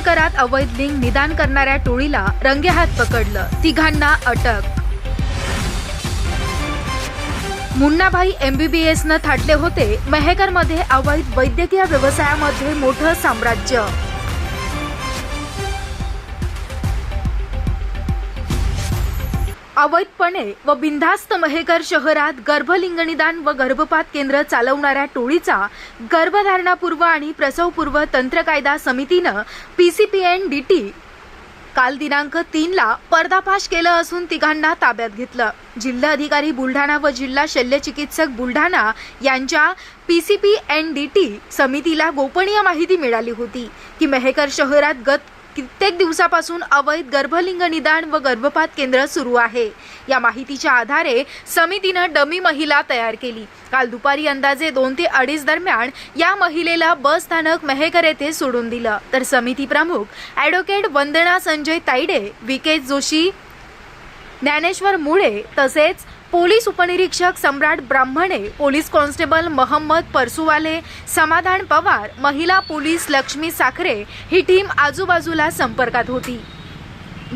करात अवैध लिंग निदान करणाऱ्या टोळीला रंगेहात पकडलं. तिघांना अटक. मुन्नाभाई एमबीबीएसनं थाटले होते. मेहेकरमध्ये अवैध वैद्यकीय व्यवसायामध्ये मोठं साम्राज्य. अवैधपणे व बिनधास्त महेकर शहरात गर्भलिंगनिदान व गर्भपात केंद्र चालवणाऱ्या टोळीचा गर्भधारणापूर्व आणि प्रसवपूर्व तंत्र कायदा समितीनं पीसीपीएन डीटी काल दिनांक तीनला पर्दाफाश केलं असून तिघांना ताब्यात घेतलं. जिल्हा अधिकारी बुलढाणा व जिल्हा शल्यचिकित्सक बुलढाणा यांच्या पीसीपी एन डी टी समितीला गोपनीय माहिती मिळाली होती की मेहकर शहरात गत कित्येक दिवसापासून अवैध गर्भलिंग निदान व गर्भपात केंद्र सुरू आहे. या माहितीच्या आधारे समितीनं डमी महिला तयार केली. काल दुपारी अंदाजे दोन ते अडीच दरम्यान या महिलेला बस स्थानक मेहेकर येथे सोडून दिलं. तर समिती प्रमुख ॲडव्होकेट वंदना संजय तायडे विकेश जोशी ज्ञानेश्वर मुळे तसेच पोलीस उपनिरीक्षक सम्राट ब्राह्मणे पोलीस कॉन्स्टेबल महम्मद परसुवाले समाधान पवार महिला पोलीस लक्ष्मी साखरे ही टीम आजूबाजूला संपर्कात होती.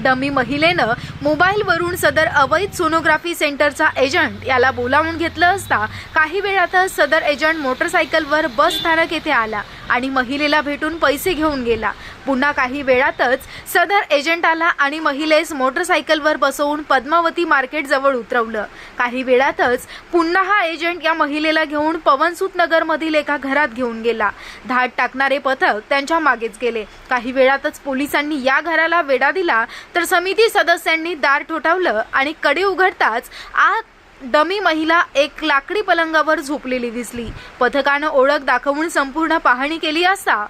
डमी महिलेनं मोबाईलवरून सदर अवैध सोनोग्राफी सेंटरचा एजंट याला बोलावून घेतलं असता काही वेळातच सदर एजंट मोटरसायकलवर बस स्थानक येथे आला. आणि महिलेला भेटून पैसे घेऊन गेला. पुन्हा काही वेळातच सदर एजंट आला आणि महिलेस मोटरसायकलवर बसवून पद्मावती मार्केट जवळ उतरवलं. काही वेळातच पुन्हा हा एजंट या महिलेला घेऊन पवनसूत नगर मधील एका घरात घेऊन गेला. धाड टाकणारे पथक त्यांच्या मागेच गेले. काही वेळातच पोलिसांनी या घराला वेढा दिला तर समिती सदस्यांनी दार ठोठावलं आणि कडे उघडताच आत डमी महिला एक लाकडी पलंगावर झोपलेली दिसली. पथकानं ओळख दाखवून संपूर्ण पाहणी केली असता.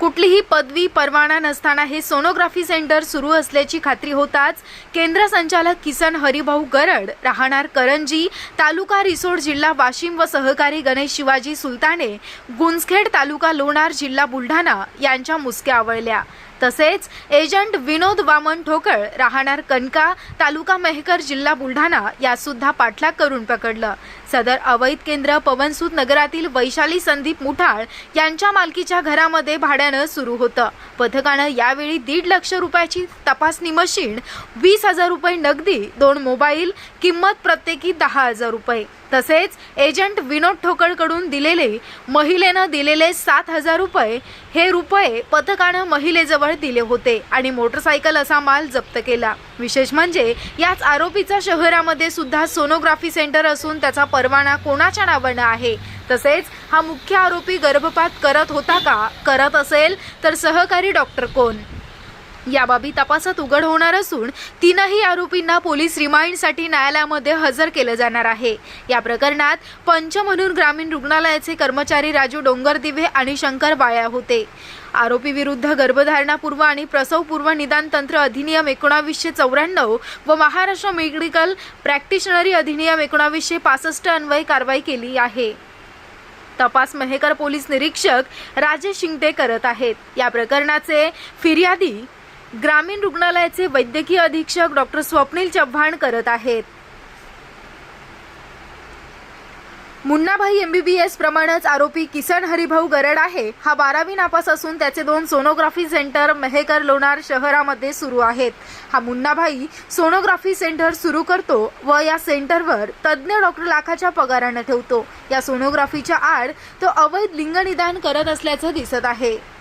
कुठलीही पदवी परवाना नसताना हे सोनोग्राफी सेंटर सुरू असल्याची खात्री होताच केंद्र संचालक किसन हरिभाऊ गरड राहणार करंजी तालुका रिसोड जिल्हा वाशिम व सहकारी गणेश शिवाजी सुलताने गुंजखेड तालुका लोणार जिल्हा बुलढाणा यांच्या मुसक्या आवळल्या. तसेच एजंट विनोद वामन ठोकळ राहणार कनका तालुका मेहकर जिल्हा बुलढाणा यासुद्धा पाठलाग करून पकडलं. सदर अवैध केंद्र पवनसूत नगरातील वैशाली संदीप मुठाळ यांच्या मालकीच्या घरामध्ये भाड्यानं सुरू होतं. पथकानं यावेळी दीड लक्ष रुपयाची तपासणी मशीन वीस हजार रुपये नगदी दोन मोबाईल किंमत प्रत्येकी दहा हजार रुपये. तसेच एजंट विनोद ठोकळकडून दिलेले महिलेनं दिलेले सात हजार रुपये हे रुपये पथकानं महिलेजवळ दिले होते आणि मोटरसायकल असा माल जप्त केला. विशेष म्हणजे याच आरोपीचा शहरामध्ये सुद्धा सोनोग्राफी सेंटर असून त्याचा परवाना कोणाच्या नावानं आहे? तसेच हा मुख्य आरोपी गर्भपात करत होता का? करत असेल तर सहकारी डॉक्टर कोण? याबाबी तपासात उघड होणार असून तीनही आरोपींना पोलीस रिमाइंडसाठी न्यायालयामध्ये हजर केलं जाणार आहे. या प्रकरणात पंच म्हणून ग्रामीण रुग्णालयाचे कर्मचारी राजू डोंगरदिवे आणि शंकर बाया होते. आरोपी विरुद्ध गर्भधारणापूर्व आणि प्रसवपूर्व निदान तंत्र अधिनियम एकोणावीसशे चौऱ्याण्णव व महाराष्ट्र मेडिकल प्रॅक्टिशनरी अधिनियम एकोणावीसशे पासष्ट अन्वये कारवाई केली आहे. तपास मेहकर पोलीस निरीक्षक राजेश शिंगटे करत आहेत. या प्रकरणाचे फिर्यादी ग्रामीण रुग्णालयाचे वैद्यकीय अधीक्षक डॉक्टर स्वप्नील चव्हाण करत आहेत. मुन्नाभाई एमबीबीएस प्रमाणेच आरोपी किसन हरिभाऊ गरड आहे. हा बारावी नापास असून त्याचे दोन सोनोग्राफी सेंटर मेहेकर लोणार शहरामध्ये सुरू आहेत. हा मुन्नाभाई सोनोग्राफी सेंटर सुरू करतो व या सेंटरवर तज्ज्ञ डॉक्टर लाखाच्या पगारानं ठेवतो. या सोनोग्राफीच्या आड तो अवैध लिंगनिदान करत असल्याचं दिसत आहे.